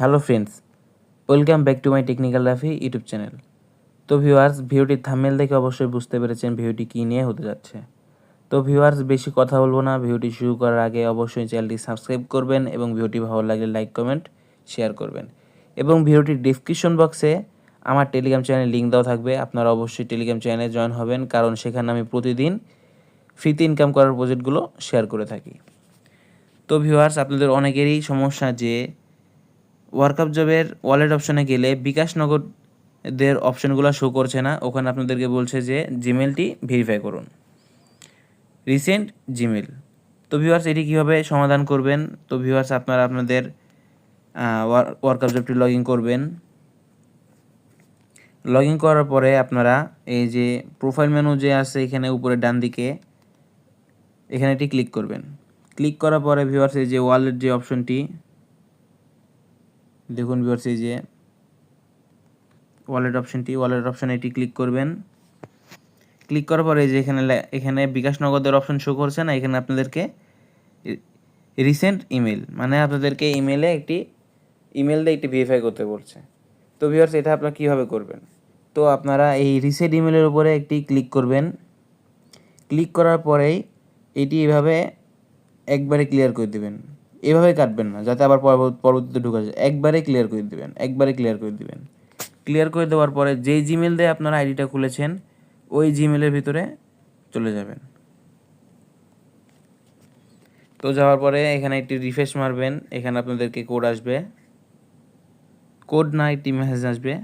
Hello friends, welcome back to my technical Rafi YouTube channel. তো viewers ভিডিওটির থামেল দেখে অবশ্যই বুঝতে পেরেছেন ভিডিওটি কী নিয়ে হতে যাচ্ছে। তো ভিউয়ার্স, বেশি কথা বলব না, ভিডিওটি শুরু করার আগে অবশ্যই চ্যানেলটি সাবস্ক্রাইব করবেন এবং ভিডিওটি ভালো লাগলে লাইক, কমেন্ট, শেয়ার করবেন। এবং ভিডিওটির ডিসক্রিপশন বক্সে আমার টেলিগ্রাম চ্যানেলের লিঙ্ক দেওয়া থাকবে, আপনারা অবশ্যই টেলিগ্রাম চ্যানেলে জয়েন হবেন, কারণ সেখানে আমি প্রতিদিন ফ্রিতে ইনকাম করার প্রজেক্টগুলো শেয়ার করে থাকি। তো ভিউয়ার্স, আপনাদের অনেকেরই সমস্যা যে ওয়ার্কআপ জবের ওয়ালেট অপশনে গেলে বিকাশ নগরদের অপশনগুলো শো করছে না। ওখানে আপনাদেরকে বলছে যে জিমেলটি ভেরিফাই করুন। রিসেন্ট জিমেল তো ভিউয়ার্স এটি কীভাবে সমাধান করবেন? তো ভিউয়ার্স আপনারা আপনাদের ওয়ার্কআপ জবটি লগ ইন করবেন। লগ ইন করার পরে আপনারা এই যে প্রোফাইল মেনু যে আছে এখানে উপরে ডান দিকে, এখানে এটি ক্লিক করবেন। ক্লিক করার পরে ভিউয়ার্স এই যে ওয়ালেট যে অপশনটি দেখুন ভিউয়ার্স এই যে ওয়ালেট অপশনটি ওয়ালেট অপশানে এটি ক্লিক করবেন। ক্লিক করার পরে যে এখানে এখানে বিকাশ নগদের অপশন শো করছে না, এখানে আপনাদেরকে রিসেন্ট ইমেল মানে আপনাদেরকে ইমেলে একটি ইমেল দিয়ে একটি ভেরিফাই করতে বলছে। তো ভিউয়ার্স এটা আপনারা কীভাবে করবেন? তো আপনারা এই রিসেন্ট ইমেলের উপরে একটি ক্লিক করবেন। ক্লিক করার পরেই এটি এভাবে একবারে ক্লিয়ার করে দেবেন। এভাবে কাটবেন না, যাতে আবার পরবর্তী- পরবর্তীতে ঢুকে যায়। একবারে ক্লিয়ার করে দেবেন, একবারে ক্লিয়ার করে দেবেন। ক্লিয়ার করে দেওয়ার পরে যেই জিমেল দিয়ে আপনারা আইডিটা খুলেছেন, ওই জিমেলের ভিতরে চলে যাবেন। তো যাওয়ার পরে এখানে একটি রিফ্রেশ মারবেন, এখানে আপনাদেরকে কোড আসবে। কোড না, একটি মেসেজ আসবে।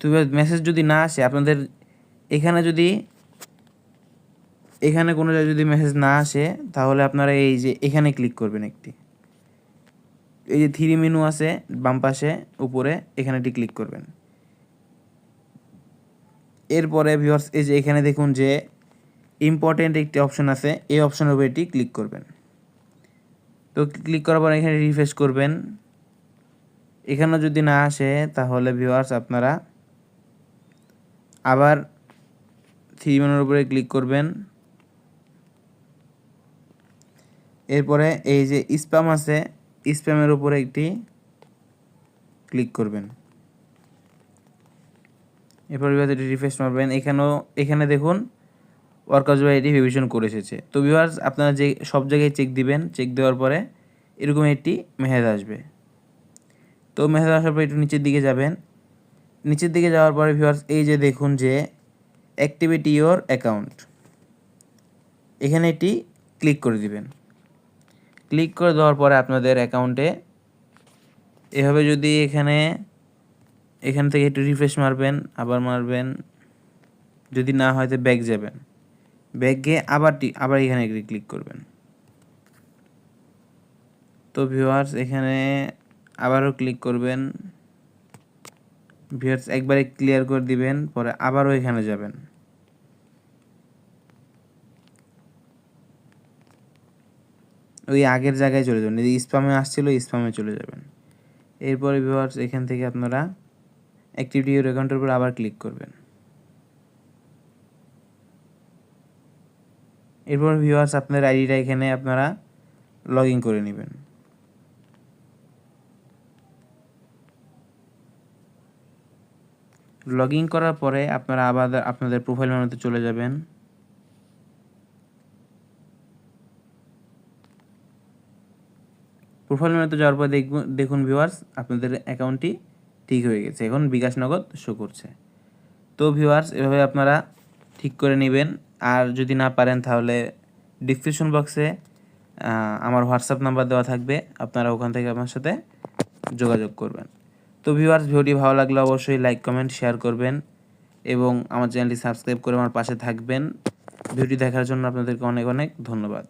তো মেসেজ যদি না আসে, আপনাদের এখানে যদি, এখানে কোনো যদি মেসেজ না আসে, তাহলে আপনারা এই যে এখানে ক্লিক করবেন একটি। এই যে থ্রি মেনু আছে, বাম পাশে, উপরে, এখানেটি ক্লিক করবেন। এরপরে ভিউয়ার্স এই যে এখানে দেখুন যে ইম্পর্টেন্ট একটি অপশন আছে, এই অপশনের উপরে এটি ক্লিক করবেন। তো ক্লিক করার পর এখানে রিফ্রেশ করবেন। এখানে যদি না আসে, তাহলে ভিউয়ার্স আপনারা আবার থ্রি মেনুর উপরে ক্লিক করবেন। এরপরে এই যে স্প্যাম আছে স্প্যামের উপরে একটি ক্লিক করবেন। এরপর বিভাগ রিফ্রেশ মারবেন। এখানেও, এখানে দেখুন ওয়ার্কার্স বাই এটি রিভিশন করে এসেছে। তো ভিউয়ার্স আপনারা যে সব জায়গায় চেক দিবেন চেক দেওয়ার পরে এরকম একটি মেহেজ আসবে। তো মেহেজ আসার পর একটু নিচের দিকে যাবেন। নিচের দিকে যাওয়ার পরে ভিউয়ার্স এই যে দেখুন যে অ্যাক্টিভিটি ইয়োর অ্যাকাউন্ট এখানে এটি ক্লিক করে দিবেন। ক্লিক করে দেওয়ার পরে আপনাদের অ্যাকাউন্টে এভাবে যদি এখানে, এখান থেকে একটু রিফ্রেশ মারবেন, আবার মারবেন, যদি না হয় তো ব্যাক যাবেন। ব্যাক গিয়ে আবার আবার এখানে ক্লিক করবেন। তো ভিউয়ার্স এখানে আবারও ক্লিক করবেন। ভিউয়ার্স একবারে ক্লিয়ার করে দিবেন, পরে আবারও এখানে যাবেন। ওই আগের জায়গায় চলে যাবেন। এই স্পামে আসছিল স্পামে চলে যাবেন। এরপরে ভিউয়ার্স এখান থেকে আপনারা অ্যাক্টিভিটি অ্যাকাউন্টের উপর আবার ক্লিক করবেন। এরপর ভিউয়ার্স আপনার আইডিটা এখানে আপনারা লগ ইন করে নেবেন। লগ ইন করার পরে আপনারা আবার আপনাদের প্রোফাইল মেনুতে চলে যাবেন। প্রোফাইল মেনুতে যাওয়ার পর দেখুন দেখুন ভিউয়ার্স আপনাদের অ্যাকাউন্টটি ঠিক হয়ে গেছে। এখন বিকাশ নগদ শো করছে। তো ভিউয়ার্স এভাবে আপনারা ঠিক করে নেবেন। আর যদি না পারেন তাহলে ডিসক্রিপশন বক্সে আমার হোয়াটসঅ্যাপ নাম্বার দেওয়া থাকবে। আপনারা ওখান থেকে আমার সাথে যোগাযোগ করবেন। তো ভিউয়ার্স ভিডিওটি ভালো লাগলে অবশ্যই লাইক কমেন্ট শেয়ার করবেন এবং আমার চ্যানেলটি সাবস্ক্রাইব করে আমার পাশে থাকবেন। ভিডিওটি দেখার জন্য আপনাদেরকে অনেক অনেক ধন্যবাদ।